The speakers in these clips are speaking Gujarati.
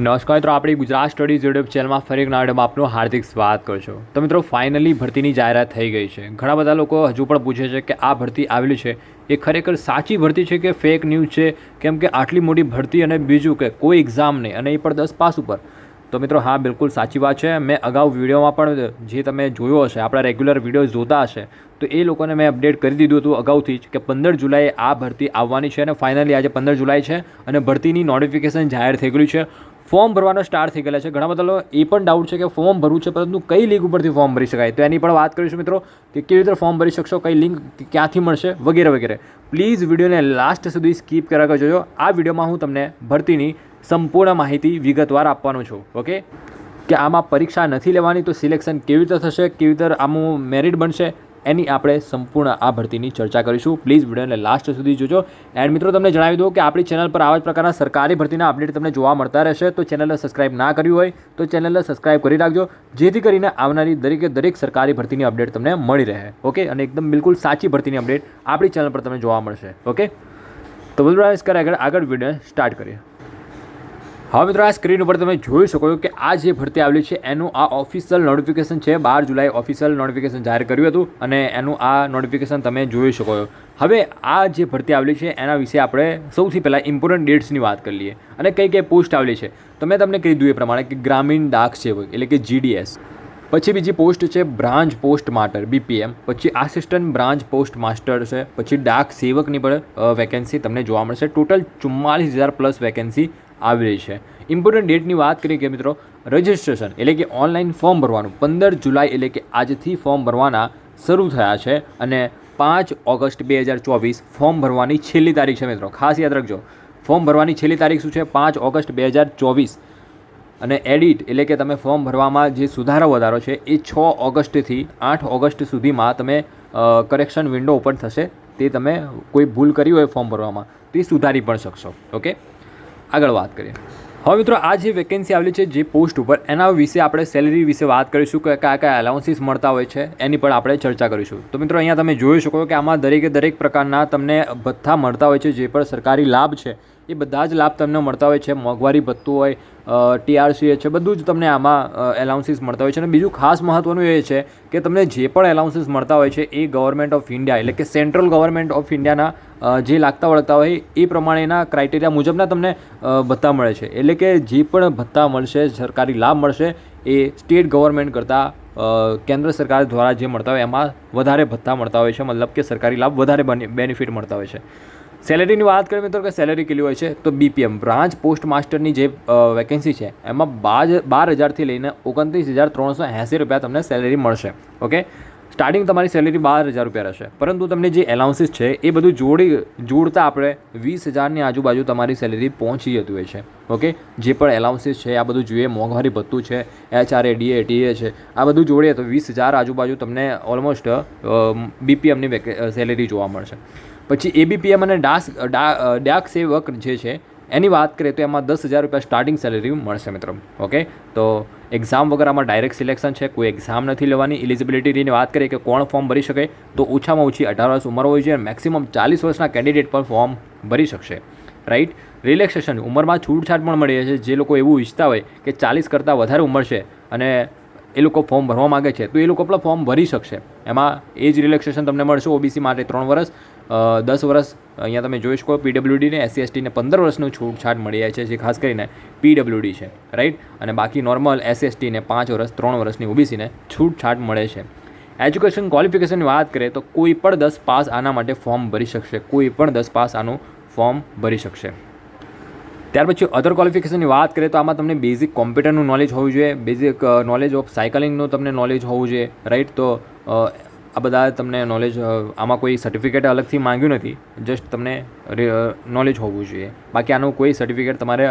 નમસ્કાર મિત્રો, આપણી ગુજરાત સ્ટડીઝ યુટ્યુબ ચેનલમાં ફરી નાડમાં આપનું હાર્દિક સ્વાગત કરું છું. તો મિત્રો, ફાઇનલી ભરતીની જાહેરાત થઈ ગઈ છે. ઘણા બધા લોકો હજુ પણ પૂછે છે કે આ ભરતી આવેલી છે. એ ખરેખર સાચી ભરતી છે કે ફેક ન્યૂઝ છે? કેમ કે આટલી મોટી ભરતી અને બીજું કે કોઈ એક્ઝામ નહીં અને એ પણ દસ પાસ ઉપર. તો મિત્રો, હા, બિલકુલ સાચી વાત છે. મેં અગાઉ વિડીયોમાં પણ જે તમે જોયો હશે, આપણા રેગ્યુલર વીડિયો જોતા હશે, તો એ લોકોને મેં અપડેટ કરી દીધું હતું અગાઉથી જ કે પંદર જુલાઈએ આ ભરતી આવવાની છે અને ફાઇનલી આજે પંદર જુલાઈ છે અને ભરતીની નોટિફિકેશન જાહેર થઈ ગયું છે. ફોર્મ ભરવાનો સ્ટાર્ટ થઈ ગયેલા છે. ઘણા બધા એ પણ ડાઉટ છે કે ફોર્મ ભરવું છે, પરંતુ કઈ લિંક ઉપરથી ફોર્મ ભરી શકાય? તો એની પણ વાત કરીશું મિત્રો, કે કેવી રીતે ફોર્મ ભરી શકશો, કઈ લિંક ક્યાંથી મળશે વગેરે વગેરે. પ્લીઝ વિડીયોને લાસ્ટ સુધી સ્કીપ કરાવવા જોજો આ વિડીયોમાં હું તમને ભરતીની સંપૂર્ણ માહિતી વિગતવાર આપવાનો છું ઓકે કે આમાં પરીક્ષા નથી લેવાની, તો સિલેક્શન કેવી રીતે થશે, કેવી રીતે આમાં મેરિટ બનશે એની આપણે સંપૂર્ણ આ ભરતીની ચર્ચા કરીશું. પ્લીઝ વિડીયોને લાસ્ટ સુધી જોજો. એન્ડ મિત્રો, તમને જણાવી દઉં કે આપણી ચેનલ પર આવા જ પ્રકારના સરકારી ભરતીના અપડેટ તમને જોવા મળતા રહેશે. તો ચેનલને સબસ્ક્રાઇબ ના કર્યું હોય, તો ચેનલને સબસ્ક્રાઇબ કરી રાખજો. જેથી કરીને આવનારી દરેકે દરેક સરકારી ભરતીની અપડેટ તમને મળી રહે. ઓકે અને એકદમ બિલકુલ સાચી ભરતીની અપડેટ આપણી ચેનલ પર તમને જોવા મળશે. ઓકે તો બધું આગળ. આગળ વીડિયો સ્ટાર્ટ કરીએ. હવે મિત્રો, આ સ્ક્રીન ઉપર તમે જોઈ શકો છો કે આ જે ભરતી આવેલી છે, એનું આ ઓફિશિયલ નોટિફિકેશન છે. બાર જુલાઈ ઓફિશિયલ નોટિફિકેશન જાહેર કર્યું હતું અને એનું આ નોટિફિકેશન તમે જોઈ શકો છો. હવે આ જે ભરતી આવેલી છે, એના વિશે આપણે સૌથી પહેલાં ઇમ્પોર્ટન્ટ ડેટ્સની વાત કરી લઈએ અને કઈ કઈ પોસ્ટ આવેલી છે. તો મેં તમને કહી દીધું એ પ્રમાણે કે ગ્રામીણ ડાક સેવક એટલે કે જીડીએસ પછી બીજી પોસ્ટ છે, બ્રાન્ચ પોસ્ટ માસ્ટર બીપીએમ પછી આસિસ્ટન્ટ બ્રાન્ચ પોસ્ટ માસ્ટર છે, પછી ડાક સેવકની પણ વેકેન્સી તમને જોવા મળશે. ટોટલ ચુમ્માલીસ હજાર પ્લસ વેકેન્સી આવી રહી છે. ઇમ્પોર્ટન્ટ ડેટની વાત કરીએ કે મિત્રો રજિસ્ટ્રેશન એટલે કે ઓનલાઈન ફોર્મ ભરવાનું. પંદર જુલાઈ એટલે કે આજથી ફોર્મ ભરવાના શરૂ થયા છે અને પાંચ ઓગસ્ટ બે હજાર ચોવીસ ફોર્મ ભરવાની છેલ્લી તારીખ છે મિત્રો. ખાસ યાદ રાખજો ફોર્મ ભરવાની છેલ્લી તારીખ શું છે? પાંચ ઓગસ્ટ બે હજાર ચોવીસ. અને એડિટ એટલે કે તમે ફોર્મ ભરવામાં જે સુધારો વધારો છે એ છ ઓગસ્ટથી આઠ ઓગસ્ટ સુધીમાં તમે કરેક્શન વિન્ડો ઓપન થશે. તે તમે કોઈ ભૂલ કરી હોય ફોર્મ ભરવામાં, તે સુધારી પણ શકશો. ઓકે આગળ વાત કરીએ. હવે મિત્રો, આ જે વેકેન્સી આવેલી છે, જે પોસ્ટ ઉપર, એના વિશે આપણે સેલેરી વિશે વાત કરીશું, કે કયા કયા એલાઉન્સીસ મળતા હોય છે, એની પણ આપણે ચર્ચા કરીશું. તો મિત્રો, અહીંયા તમે જોઈ શકો કે આમાં દરેકે દરેક પ્રકારના તમને ભથ્થા મળતા હોય છે, જે પણ સરકારી લાભ છે, એ બધા જ લાભ તમને મળતા હોય છે. મોંઘવારી ભથ્થું હોય ટીઆરસી છે, બધું જ તમને આમાં એલાઉન્સીસ મળતા હોય છે. અને બીજું ખાસ મહત્ત્વનું એ છે કે તમને જે પણ એલાઉન્સીસ મળતા હોય છે એ ગવર્મેન્ટ ઓફ ઇન્ડિયા એટલે કે સેન્ટ્રલ ગવર્મેન્ટ ઓફ ઇન્ડિયાના જે લાગતા વળગતા હોય એ પ્રમાણેના ક્રાઇટેરિયા મુજબના તમને ભથ્થા મળે છે. એટલે કે જે પણ ભથ્થા મળશે, સરકારી લાભ મળશે એ સ્ટેટ ગવર્મેન્ટ કરતાં કેન્દ્ર સરકાર દ્વારા જે મળતા હોય એમાં વધારે ભથ્થા મળતા હોય છે. મતલબ કે સરકારી લાભ વધારે બેનિફિટ મળતા હોય છે. સેલેરીની વાત કરીએ મિત્રો કે સેલેરી કેટલી હોય છે, તો બીપીએમ બ્રાન્ચ પોસ્ટ માસ્ટરની જે વેકેન્સી છે, એમાં બાર બાર હજારથી લઈને ઓગણત્રીસ હજાર ત્રણસો એંસી રૂપિયા તમને સેલેરી મળશે, ઓકે? સ્ટાર્ટિંગ તમારી સેલેરી બાર હજાર રૂપિયા રહેશે, પરંતુ તમને જે એલાઉન્સીસ છે, એ બધું જોડી, જોડતા આપણે વીસ હજારની આજુબાજુ તમારી સેલેરી પહોંચી જતી હોય છે, ઓકે? જે પણ એલાઉન્સીસ છે, આ બધું જોઈએ, મોંઘવારી ભથ્થું છે એચ એ ડીએ, ટીએ છે, આ બધું જોડીએ તો વીસ હજાર આજુબાજુ તમને ઓલમોસ્ટ બીપીએમની સેલેરી જોવા મળશે. પછી એબીપીએમ અને ડાસ ડાક સેવક જે છે, એની વાત કરીએ તો એમાં દસ હજાર રૂપિયા સ્ટાર્ટિંગ સેલેરી મળશે મિત્રો. ઓકે તો એક્ઝામ વગર આમાં ડાયરેક્ટ સિલેક્શન છે, કોઈ એક્ઝામ નથી લેવાની. ઇલિજિબિલિટીની વાત કરીએ કે કોણ ફોર્મ ભરી શકે, તો ઓછામાં ઓછી અઢાર વર્ષ ઉંમર હોય છે અને મેક્સિમમ ચાલીસ વર્ષના કેન્ડિડેટ પણ ફોર્મ ભરી શકશે. રાઈટ રિલેક્સેશન ઉંમરમાં છૂટછાટ પણ મળી છે. જે લોકો એવું ઈચ્છતા હોય કે ચાલીસ કરતાં વધારે ઉંમર છે અને એ લોકો ફોર્મ ભરવા માગે છે, તો એ લોકો પણ ફોર્મ ભરી શકશે. એમાં એજ રિલેક્સેશન તમને મળશે ઓબીસી માટે ત્રણ વર્ષ દસ વર્ષ અહીંયા તમે જોઈ શકો પીડબ્લ્યુડીને એસસી એસટીને પંદર વર્ષનું છૂટછાટ મળી જાય છે, જે ખાસ કરીને પીડબ્લ્યુડી છે રાઈટ અને બાકી નોર્મલ એસએસટીને પાંચ વર્ષ, ત્રણ વર્ષની ઓબીસીને છૂટછાટ મળે છે. એજ્યુકેશન ક્વોલિફિકેશનની વાત કરીએ તો કોઈ પણ દસ પાસ આના માટે ફોર્મ ભરી શકશે, કોઈ પણ દસ પાસ આનું ફોર્મ ભરી શકશે. ત્યાર પછી અધર ક્વોલિફિકેશનની વાત કરીએ તો આમાં તમને બેઝિક કોમ્પ્યુટરનું નોલેજ હોવું જોઈએ બેઝિક નોલેજ ઓફ સાયકલિંગનું તમને નોલેજ હોવું જોઈએ રાઈટ તો આ બધા તમને નોલેજ આમાં કોઈ સર્ટિફિકેટ અલગથી માંગ્યું નથી જસ્ટ તમને નોલેજ હોવું જોઈએ. બાકી આનું કોઈ સર્ટિફિકેટ તમારે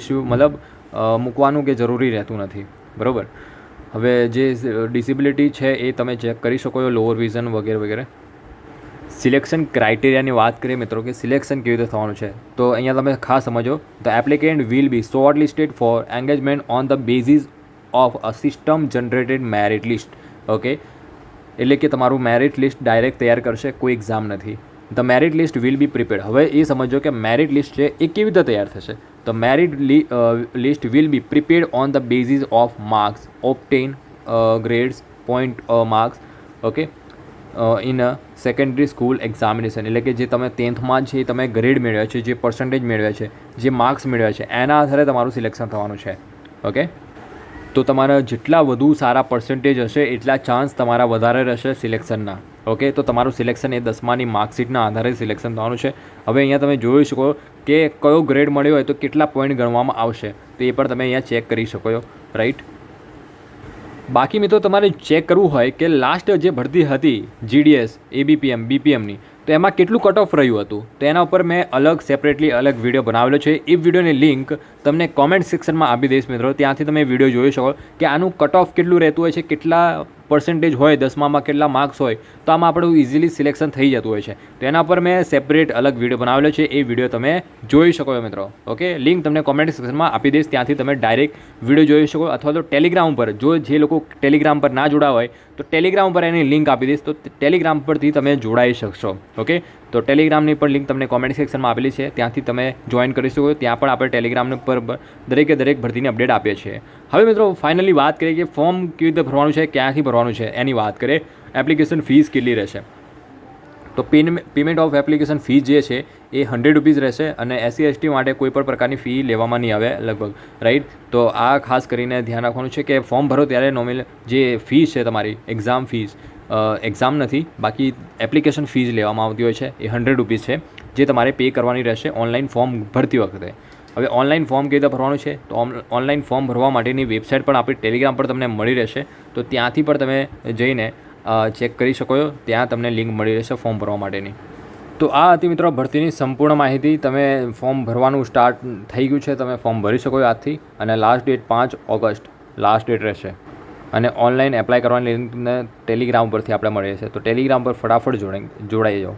ઇસ્યુ મતલબ મૂકવાનું કે જરૂરી રહેતું નથી. બરાબર? હવે જે ડિસેબિલિટી છે એ તમે ચેક કરી શકો છો લોઅર વિઝન વગેરે વગેરે. સિલેક્શન ક્રાઇટેરિયાની વાત કરીએ મિત્રો કે સિલેક્શન કેવી રીતે થવાનું છે. તો અહીંયા તમે ખાસ સમજો the applicant will be shortlisted for engagement on the basis of a system generated merit list okay એટલે કે તમારું મેરિટ લિસ્ટ ડાયરેક્ટ તૈયાર કરશે, કોઈ એક્ઝામ નથી. The merit list will be prepared હવે એ સમજો કે મેરિટ લિસ્ટ છે એ કેવી રીતે તૈયાર થશે? તો merit list will be prepared on the basis of marks obtained grades point marks okay in secondary school examination એટલે કે જે તમે ટેન્થમાં છે તમે ગ્રેડ મેળવ્યા છે, જે પર્સન્ટેજ મેળવ્યા છે, જે માર્ક્સ મેળવ્યા છે, એના આધારે તમારું સિલેક્શન થવાનું છે ઓકે તો તમારા જેટલા વધુ સારા પર્સન્ટેજ હશે, એટલા ચાન્સ તમારા વધારે રહેશે સિલેક્શનના ઓકે તો તમારું સિલેક્શન એ દસમાની માર્કશીટના આધારે સિલેક્શન થવાનું છે. હવે અહીંયા તમે જોઈ શકો કે કયો ગ્રેડ મળ્યો હોય તો કેટલા પોઈન્ટ ગણવામાં આવશે. તો એ પણ તમે અહીંયા ચેક કરી શકો છો. રાઈટ બાકી મિત્રો, તમારે ચેક કરવું હોય કે લાસ્ટ જે ભરતી હતી જીડીએસ એબીપીએમ બીપીએમની તો એમાં કેટલું કટ ઓફ રહ્યું હતું? તો એના ઉપર મેં અલગ સેપરેટલી અલગ વીડિયો બનાવેલો છે. એ વિડીયોની લિંક તમને કોમેન્ટ સેક્શનમાં આપી દઈશ મિત્રો. ત્યાંથી તમે વીડિયો જોઈ શકો કે આનું કટ ઓફ કેટલું રહેતું હોય છે, કેટલા પર્સન્ટેજ હોય, દસમામાં કેટલા માર્ક્સ હોય, તો આમાં આપણું ઇઝીલી સિલેક્શન થઈ જતું હોય છે. તો એના પર મેં સેપરેટ અલગ વીડિયો બનાવેલો છે. એ વીડિયો તમે જોઈ શકો છો મિત્રો. ઓકે લિંક તમને કોમેન્ટ સેક્શનમાં આપી દઈશ. ત્યાંથી તમે ડાયરેક્ટ વીડિયો જોઈ શકો અથવા તો ટેલિગ્રામ પર, જો જે લોકો ટેલિગ્રામ પર ના જોડા હોય, તો ટેલિગ્રામ પર એની લિંક આપી દઈશ. તો ટેલિગ્રામ પરથી તમે જોડાઈ શકશો. ઓકે તો ટેલિગ્રામની પણ લિંક તમને કોમેન્ટ સેક્શનમાં આપેલી છે. ત્યાંથી તમે જોઈન કરી શકો ત્યાં પણ આપણે ટેલિગ્રામ પર દરેકે દરેક ભરતીની અપડેટ આપીએ છીએ. હવે મિત્રો ફાઇનલી વાત કરીએ કે ફોર્મ કેવી રીતે ભરવાનું છે, ક્યાંથી ભરવાનું છે એની વાત કરીએ. એપ્લિકેશન ફીસ કેટલી રહેશે? તો પેમેન્ટ ઓફ એપ્લિકેશન ફી જે છે, એ હંડ્રેડ રૂપીઝ રહેશે અને એસસી એસટી માટે કોઈ પણ પ્રકારની ફી લેવામાં નહીં આવે લગભગ રાઈટ તો આ ખાસ કરીને ધ્યાન રાખવાનું છે કે ફોર્મ ભરો ત્યારે નોમિનલ જે ફીસ છે તમારી એક્ઝામ ફીસ એક્ઝામ નથી. બાકી એપ્લિકેશન ફીઝ લેવામાં આવતી હોય છે. એ હંડ્રેડ રૂપીઝ છે. જે તમારે પે કરવાની રહેશે ઓનલાઈન ફોર્મ ભરતી વખતે. હવે ઓનલાઈન ફોર્મ કેવી રીતે ભરવાનું છે? તો ઓનલાઈન ફોર્મ ભરવા માટેની વેબસાઇટ પણ આપણી ટેલિગ્રામ પર તમને મળી રહેશે. તો ત્યાંથી પણ તમે જઈને ચેક કરી શકો છો. ત્યાં તમને લિંક મળી રહેશે ફોર્મ ભરવા માટેની. તો આ હતી મિત્રો ભરતીની સંપૂર્ણ માહિતી. તમે ફોર્મ ભરવાનું સ્ટાર્ટ થઈ ગયું છે. તમે ફોર્મ ભરી શકો આજથી. અને લાસ્ટ ડેટ પાંચ ઓગસ્ટ. લાસ્ટ ડેટ રહેશે. અને ઓનલાઈન એપ્લાય કરવાની લિંકને ટેલિગ્રામ પરથી આપણે મળીએ છીએ તો ટેલિગ્રામ પર ફટાફટ જોડાઈ જાઓ.